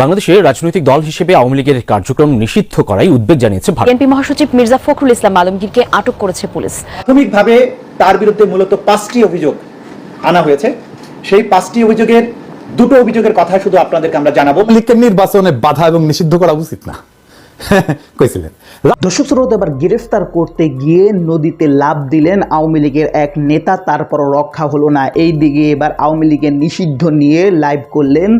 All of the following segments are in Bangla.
বাংলাদেশের রাজনৈতিক দল হিসেবে আওয়ামী লীগের কার্যক্রম নিষিদ্ধ করাই উদ্বেগ জানিয়েছে ভারত। বিএনপি মহাসচিব মির্জা ফখরুল ইসলাম আলমগীরকে আটক করেছে পুলিশ। প্রাথমিকভাবে তার বিরুদ্ধে মূলত পাঁচটি অভিযোগ আনা হয়েছে। সেই পাঁচটি অভিযোগের দুটো অভিযোগের কথা শুধু আপনাদেরকে আমরা জানাব। লীগের নির্বাচনে বাধা এবং নিষিদ্ধ করা উচিত না। কইছিলেন। দর্শক শ্রোতা, এবার গ্রেফতার করতে গিয়ে নদীতে লাভ দিলেন আওয়ামী লীগের এক নেতা তারপর রক্ষা হলো না। এই দিকে এবার আওয়ামী লীগের নিষিদ্ধ নিয়ে লাইভ করলেন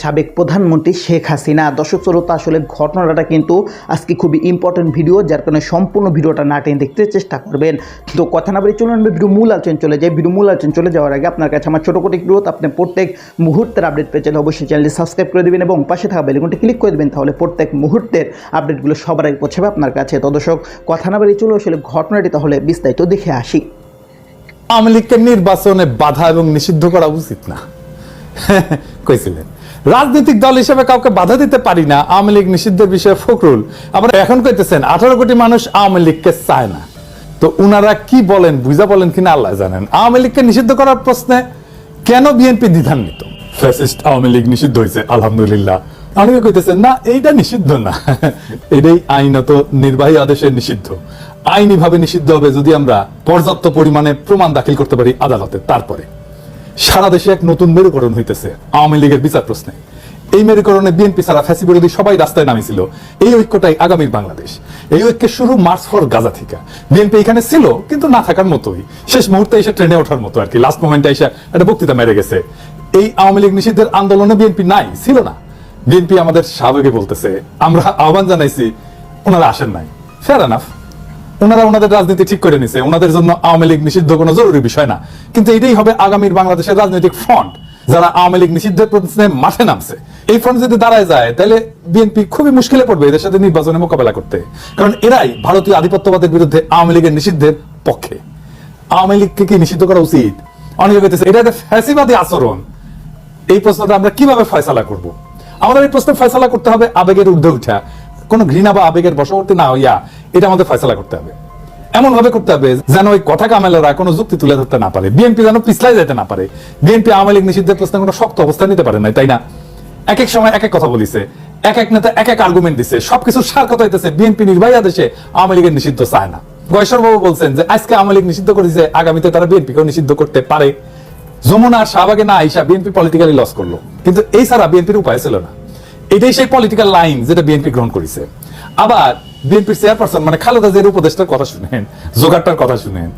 সাবেক প্রধানমন্ত্রী শেখ হাসিনা। দর্শক শ্রোতা, আসলে ঘটনাটা কিন্তু আজকে খুবই ইম্পর্টেন্ট ভিডিও যার কারণে সম্পূর্ণ ভিডিওটা না টেনে দেখতে চেষ্টা করবেন। তো কথা না বলে চলুন ভিডিও মূল আলোচনা চলে যাই। ভিডিও মূল আলোচনা চলে যাওয়ার আগে আপনার কাছে আমার ছোটো কোটি গ্রোথ আপনি প্রত্যেক মুহূর্তের আপডেট পেয়ে অবশ্যই চ্যানেলটি সাবস্ক্রাইব করে দেবেন এবং পাশে থাকা বেলগুনটি ক্লিক করে দেবেন, তাহলে প্রত্যেক মুহূর্তের আপডেটগুলো সবার আগে পৌঁছাবে আপনার কাছে। তো দর্শক কথা না বেরিয়ে চলে আসলে ঘটনাটি তাহলে বিস্তারিত দেখে আসি। আওয়ামী লীগকে নির্বাচনে বাধা এবং নিষিদ্ধ করা উচিত না। কইছিলেন রাজনৈতিক দল হিসেবে কাউকে বাধা দিতে পারি না আওয়ামী লীগ নিষিদ্ধের বিষয়ে ফখরুল। আবার এখন কইতেছেন আঠারো কোটি মানুষ আওয়ামী লীগকে চায় না। তো উনারা কি বলেন বুঝা বলেন কিনা আল্লাহ জানেন। আওয়ামী লীগকে নিষিদ্ধ করার প্রশ্নে কেন বিএনপি দ্বিধান্বিত? ফ্যাসিস্ট আওয়ামী লীগ নিষিদ্ধ হয়েছে আলহামদুলিল্লাহ। অনেকে কইতেছেন না, এইটা নিষিদ্ধ না। এটাই আইনত নির্বাহী আদেশে নিষিদ্ধ। আইনি ভাবে নিষিদ্ধ হবে যদি আমরা পর্যাপ্ত পরিমাণে প্রমাণ দাখিল করতে পারি আদালতে তারপরে। সারা দেশে এক নতুন মেরুকরণ হইতেছে, আওয়ামী লীগের বিচার প্রশ্নে। এই মেরুকরণে বিএনপি ছাড়া ফ্যাসি বিরোধী সবাই রাস্তায় নামিছিল। এই ঐক্যটাই আগামীর বাংলাদেশ। এই ঐক্যের শুরু মার্চ ফর গাজা থেকে। বিএনপি এখানে ছিল, কিন্তু না থাকার মতোই। শেষ মুহূর্তে এসে ট্রেনে ওঠার মতো আর কি। লাস্ট মোমেন্টে এসে একটা বক্তৃতা মেরে গেছে। এই আওয়ামী লীগ নিষিদ্ধের আন্দোলনে বিএনপি নাই, ছিল না। বিএনপি আমাদের স্বাভাবিক বলতেছে, আমরা আহ্বান জানাইছি, ওনারা আসেন নাই। ফেয়ার এনাফ ওনারা ওনাদের রাজনীতি ঠিক করে নিছে, ওনাদের জন্য আওয়ামী লীগ নিষিদ্ধ কোনো জরুরি বিষয় না। কিন্তু এটাই হবে আগামীর বাংলাদেশের রাজনৈতিক ফ্রন্ট যারা আওয়ামী লীগ নিষিদ্ধের প্রশ্নে মাঠে নামছে। এই ফ্রন্ট যদি দাঁড়ায় যায়, তাহলে বিএনপি খুবই মুশকিলে পড়বে এদের সাথে নির্বাচনে মোকাবেলা করতে। কারণ এরাই ভারতীয় আধিপত্যবাদের বিরুদ্ধে আওয়ামী লীগের নিষিদ্ধের পক্ষে। আওয়ামী লীগকে কি নিষিদ্ধ করা উচিত? অনেকে এটা একটা ফ্যাসিবাদী আচরণ। এই প্রশ্নটা আমরা কীভাবে ফয়সালা করব? আমাদের এই প্রশ্নে ফয়সালা করতে হবে আবেগের ঊর্ধ্বে উঠা। কোন ঘৃণা বা আবেগের বশবর্তী না হইয়া এটা আমাদের ফয়সালা করতে হবে। এমন ভাবে করতে হবে যেন ওই কথা কামেলারা কোনো যুক্তি তুলে ধরতে না পারে। বিএনপি যেন পিছলাই যেতে না পারে। বিএনপি আওয়ামী লীগ নিষিদ্ধের প্রশ্নে কোনো শক্ত অবস্থান নিতে পারে না তাই না? এক এক সময় এক এক কথা বলিছে এক এক নেতা এক এক আর্গুমেন্ট দিছে, সবকিছু সার কথা হইতেছে বিএনপি নির্বাহী আদেশে আওয়ামী লীগের নিষিদ্ধ চায় না। গয়েশ্বর বাবু বলছেন যে, আজকে আওয়ামী লীগ নিষিদ্ধ করেছে, আগামীতে তারা বিএনপিকেও নিষিদ্ধ করতে পারে। যমুনা আর শাহবাগে না আইসা বিএনপি পলিটিক্যালি লস করল। কিন্তু এই ছাড়া বিএনপির উপায় ছিল না। এটাই সেই পলিটিক্যাল লাইন যেটা বিএনপি গ্রহণ করেছে। আবার বিএনপির চেয়ারপারসন মানে খালেদা জিয়ার উপদেষ্টার কথা শুনেন, জোগাড়টার কথা শুনেন।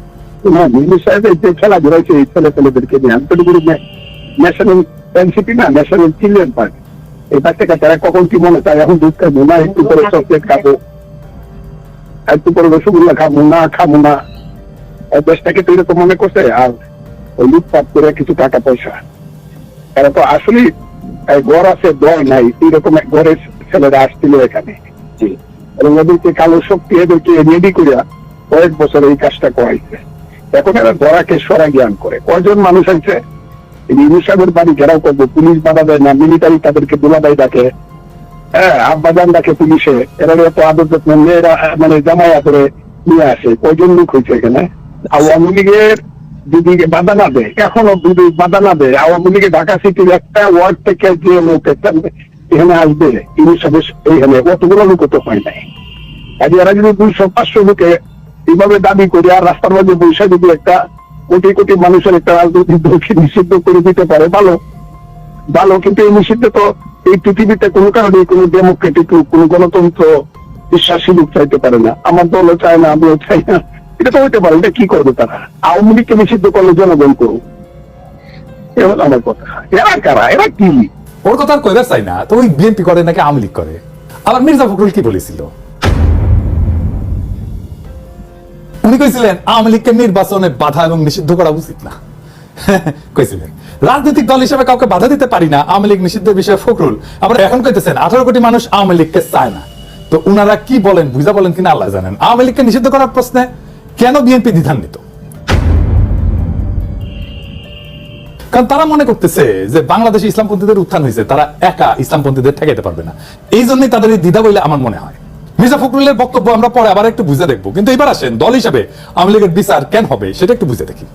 মনে করছে, আর ওই লুটপাট করে কিছু টাকা পয়সা। এরা তো আসলে গড় আছে দল নাই এরকম এক ঘরের ছেলেরা আসছিল এখানে। এবং এদেরকে কালো শক্তি এদেরকে রেডি করিয়া কয়েক বছর এই কাজটা করাইছে। এখন এরা ধরাকে সরা জ্ঞান করে। কয়জন মানুষ আছে ইউনিসাবের বাড়ি ঘেরাও করব পুলিশ বাধা দেয় না মিলিটারি তাদেরকে দুলাবাই ডাকে। হ্যাঁ আব্বাজান ডাকে পুলিশে। এরা এত আদর যত্ন মেয়েরা মানে জামাইয়া করে নিয়ে আসে। কয়জন লোক হয়েছে এখানে? আওয়ামী লীগের দাবি করে, আর রাস্তার মাঝে বসে যদি একটা কোটি কোটি মানুষের একটা রাজনৈতিক দলকে নিষিদ্ধ করে দিতে পারে, ভালো। ভালো, কিন্তু এই নিষিদ্ধ তো এই পৃথিবীতে কোনো কারণে কোনো ডেমোক্রেটিক কোনো গণতন্ত্র বিশ্বাসী লোক চাইতে পারে না। আমার দলও চায় না, আমিও চাই না। এটা তো হইতে পারে, এটা কি করবে তারা? আওয়ামী লীগকে নিষিদ্ধ করলে জনগণ করুক। আমার কথা, এরা কারা? এরা কি? ওর কথা আর কইবার চাই না। তো ওই বিএনপি করে নাকি আওয়ামী লীগ করে? আবার মির্জা ফখরুল কি বলেছিল? উনি কইছিলেন, আওয়ামী লীগকে নির্বাচনে বাধা এবং নিষিদ্ধ করা উচিত না। কইছিলেন, রাজনৈতিক দল হিসেবে কাউকে বাধা দিতে পারি না, আওয়ামী লীগ নিষিদ্ধের বিষয়ে ফখরুল। আবার এখন কইতেছেন, আঠারো কোটি মানুষ আওয়ামী লীগকে চায় না। তো উনারা কি বলেন, বুঝা বলেন কিনা আল্লাহ জানেন। আওয়ামী লীগকে নিষিদ্ধ করার প্রশ্নে কেন বিএনপি দ্বিধান্বিত? কারণ তারা মনে করতেছে যে বাংলাদেশে ইসলামপন্থীদের উত্থান হয়েছে, তারা একা ইসলামপন্থীদের ঠেকাইতে পারবে না। এই জন্যই তাদের এই দ্বিধা বলে আমার মনে হয়। মির্জা ফখরুলের বক্তব্য আমরা পরে আবার একটু বুঝে দেখব। কিন্তু এবার আসেন, দল হিসাবে আওয়ামী লীগের বিচার কেন হবে সেটা একটু বুঝে দেখি।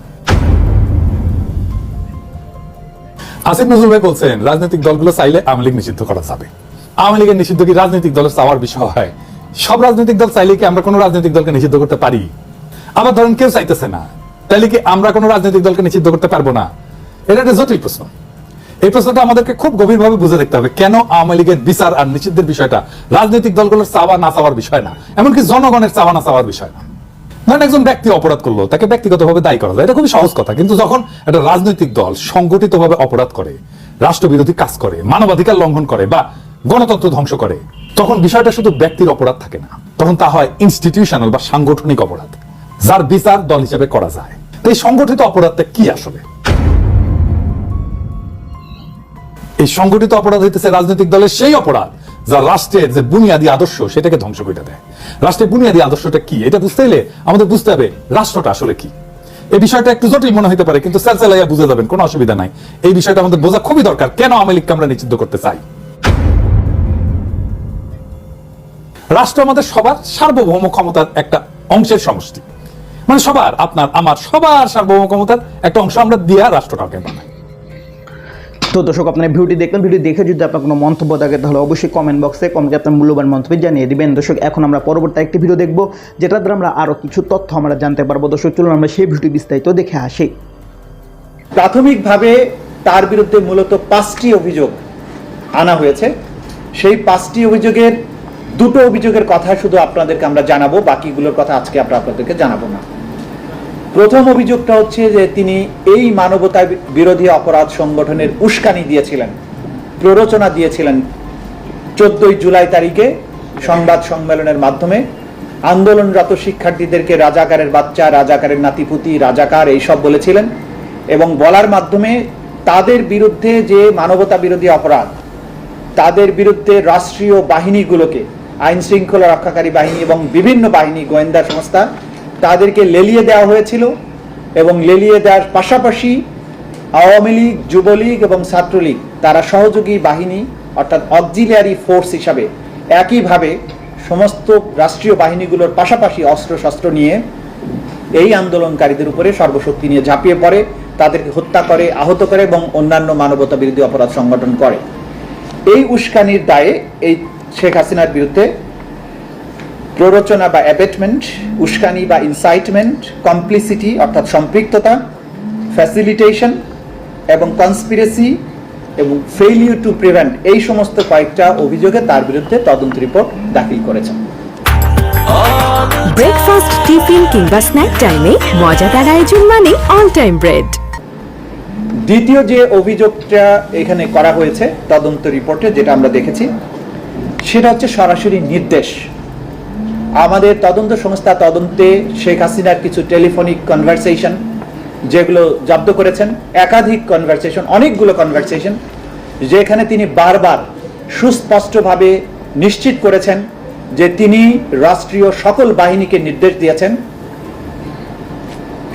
আসিফ নজরুল ভাই বলছেন, রাজনৈতিক দলগুলো চাইলে আওয়ামী লীগ নিষিদ্ধ করা যাবে। আওয়ামী লীগের নিষিদ্ধ কি রাজনৈতিক দলের চাওয়ার বিষয় হয়? সব রাজনৈতিক দল চাইলে কি আমরা কোনো রাজনৈতিক দলকে নিষিদ্ধ করতে পারি? আবার ধরেন কেউ চাইতেছে না তাইলে কি আমরা কোনো রাজনৈতিক দলকে নিষিদ্ধ করতে পারব না? এটা একটা জটিল প্রশ্ন। এই প্রশ্নটা আমাদেরকে খুব গভীরভাবে বুঝে দেখতে হবে, কেন আওয়ামী লীগের বিচার আর নিষিদ্ধের বিষয়টা রাজনৈতিক দলগুলোর চাওয়া না চাওয়ার বিষয় না, এমনকি জনগণের চাওয়া না চাওয়ার বিষয় না। ধরেন একজন ব্যক্তি অপরাধ করল, তাকে ব্যক্তিগতভাবে দায়ী করা যায়, এটা খুবই সহজ কথা, কিন্তু যখন একটা রাজনৈতিক দল সংগঠিতভাবে অপরাধ করে, রাষ্ট্রবিরোধী কাজ করে, মানবাধিকার লঙ্ঘন করে বা গণতন্ত্র ধ্বংস করে, তখন বিষয়টা শুধু ব্যক্তির অপরাধ থাকে না তখন তা হয় ইনস্টিটিউশনাল বা সাংগঠনিক অপরাধ। যার বিচার দল হিসেবে করা যায়। তো এই সংগঠিত অপরাধটা কি আসলে? এই সংগঠিত অপরাধ হইতেছে রাজনৈতিক দলের সেই অপরাধ যা রাষ্ট্রের যে বুনিয়াদী আদর্শ সেটাকে ধ্বংস করে দেয়। রাষ্ট্রের বুনিয়াদী আদর্শটা কি? এটা বুঝতে হলে আমাদের বুঝতে হবে রাষ্ট্রটা আসলে কি। এই বিষয়টা একটু জটিল মনে হতে পারে, কিন্তু স্যালসালাইয়া বুঝে যাবেন, কোনো অসুবিধা নাই। এই বিষয়টা আমাদের বোঝা খুবই দরকার, কেন আওয়ামী লীগকে আমরা নিষিদ্ধ করতে চাই? রাষ্ট্র আমাদের সবার সার্বভৌম ক্ষমতার একটা অংশের সমষ্টি। মানে সবার আপনার আমার সবার সার্বভৌম ক্ষমতার একটা অংশ আমরা দিয়া রাষ্ট্রটাকে বানাই। তো দর্শক আপনার ভিডিওটি দেখলেন ভিডিও দেখে যদি আপনার কোনো মন্তব্য থাকে তাহলে অবশ্যই কমেন্ট বক্সে কমেন্টে আপনার মূল্যবান মন্তব্য জানিয়ে দিবেন। দর্শক এখন আমরা পরবর্তী একটি ভিডিও দেখব যেটা দ্বারা আমরা আরও কিছু তথ্য আমরা জানতে পারব। দর্শক চলুন আমরা সেই ভিডিও বিস্তারিত দেখে আসি। প্রাথমিকভাবে তার বিরুদ্ধে মূলত পাঁচটি অভিযোগ আনা হয়েছে। সেই পাঁচটি অভিযোগের দুটো অভিযোগের কথা শুধু আপনাদেরকে আমরা জানাব বাকিগুলোর কথা আজকে আমরা আপনাদেরকে জানাব না। প্রথম অভিযোগটা হচ্ছে যে তিনি এই মানবতা বিরোধী অপরাধ সংগঠনের উস্কানি দিয়েছিলেন, প্ররোচনা দিয়েছিলেন চোদ্দই জুলাই তারিখে সংবাদ সম্মেলনের মাধ্যমে। আন্দোলনরত শিক্ষার্থীদেরকে রাজাকারের বাচ্চা, রাজাকারের নাতিপুতি, রাজাকার এইসব বলেছিলেন এবং বলার মাধ্যমে তাদের বিরুদ্ধে যে মানবতা বিরোধী অপরাধ, তাদের বিরুদ্ধে রাষ্ট্রীয় বাহিনীগুলোকে আইন শৃঙ্খলা রক্ষাকারী বাহিনী এবং বিভিন্ন বাহিনী, গোয়েন্দা সংস্থা তাদেরকে লেলিয়ে দেওয়া হয়েছিল এবং লেলিয়ে দেওয়ার পাশাপাশি আওয়ামী লীগ, যুবলীগ এবং ছাত্রলীগ, তারা সহযোগী বাহিনী অর্থাৎ অক্সিলিয়ারি ফোর্স হিসাবে একইভাবে সমস্ত রাষ্ট্রীয় বাহিনীগুলোর পাশাপাশি অস্ত্রশস্ত্র নিয়ে এই আন্দোলনকারীদের উপরে সর্বশক্তি নিয়ে ঝাঁপিয়ে পড়ে, তাদেরকে হত্যা করে, আহত করে এবং অন্যান্য মানবতা বিরোধী অপরাধ সংগঠন করে। এই উস্কানির দায়ে এই শেখ হাসিনার বিরুদ্ধে প্ররোচনা বা অ্যাবেটমেন্ট উস্কানি বা ইনসাইটমেন্ট কমপ্লিসিটি অর্থাৎ সম্পৃক্ততা ফ্যাসিলিটেশন এবং কনস্পিরেসি এবং ফেইলিউর টু প্রিভেন্ট এই সমস্ত কয়েকটা অভিযোগে তার বিরুদ্ধে তদন্ত রিপোর্ট দাখিল করেছেন ব্রেকফাস্ট টিফিন কিংবা স্ন্যাক টাইমে মজাদার আয়োজন মানে অল টাইম ব্রেড দ্বিতীয় যে অভিযোগটা এখানে করা হয়েছে তদন্ত রিপোর্টে যেটা আমরা দেখেছি সেটা হচ্ছে সরাসরি নির্দেশ। আমাদের তদন্ত সংস্থা তদন্তে শেখ হাসিনার কিছু টেলিফোনিক কনভারসেশন যেগুলো জব্দ করেছেন, একাধিক কনভারসেশন অনেকগুলো কনভারসেশন যেখানে তিনি বারবার সুস্পষ্টভাবে নিশ্চিত করেছেন যে তিনি রাষ্ট্রীয় সকল বাহিনীকে নির্দেশ দিয়েছেন।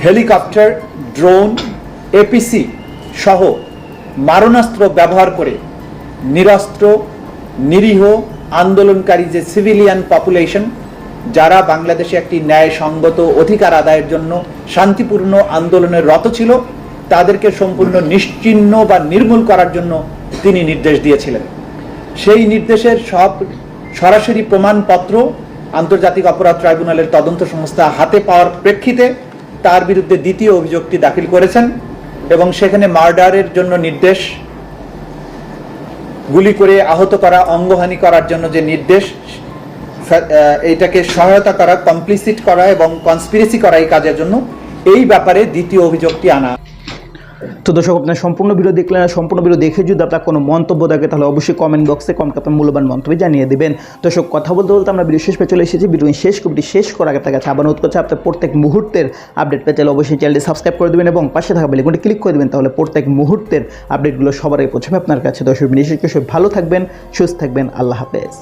হেলিকপ্টার, ড্রোন এপিসি সহ মারণাস্ত্র ব্যবহার করে নিরস্ত্র, নিরীহ, আন্দোলনকারী যে সিভিলিয়ান পপুলেশন যারা বাংলাদেশে একটি ন্যায়সঙ্গত অধিকার আদায়ের জন্য শান্তিপূর্ণ আন্দোলনের রত ছিল, তাদেরকে সম্পূর্ণ নিশ্চিহ্ন বা নির্মূল করার জন্য তিনি নির্দেশ দিয়েছিলেন। সেই নির্দেশের সব সরাসরি প্রমাণপত্র আন্তর্জাতিক অপরাধ ট্রাইব্যুনালের তদন্ত সংস্থা হাতে পাওয়ার প্রেক্ষিতে তার বিরুদ্ধে দ্বিতীয় অভিযোগটি দাখিল করেছেন এবং সেখানে মার্ডারের জন্য নির্দেশ, গুলি করে আহত করা, অঙ্গহানি করার জন্য যে নির্দেশ এইটাকে সহায়তা করা কমপ্লিসিট করা এবং কনস্পিরেসি করা এই কাজের জন্য এই ব্যাপারে দ্বিতীয় অভিযোগটি আনা। তো দর্শক, আপনার সম্পূর্ণ ভিডিও দেখলেন সম্পূর্ণ ভিডিও দেখে যদি আপনার কোনো মন্তব্য থাকে, তাহলে অবশ্যই কমেন্ট বক্সে কমেন্ট আপনার মূল্যবান মন্তব্য জানিয়ে দেবেন। দর্শক, কথা বলতে বলতে আমরা ভিডিও শেষ পেয়ে চলে এসেছি। ভিডিও শেষ, কবিটি শেষ করার আগে আপনার কাছে আবার অনুরোধ করছে, আপনার প্রত্যেক মুহূর্তের আপডেট পেতে চাইলে অবশ্যই চ্যানেলটি সাবস্ক্রাইব করে দেবেন এবং পাশে থাকা বেলিকনটি ক্লিক করে দেবেন, তাহলে প্রত্যেক মুহূর্তের আপডেটগুলো সবার আগে পৌঁছাবে আপনার কাছে। দর্শক, বিশেষ ভালো থাকবেন, সুস্থ থাকবেন, আল্লাহ হাফেজ।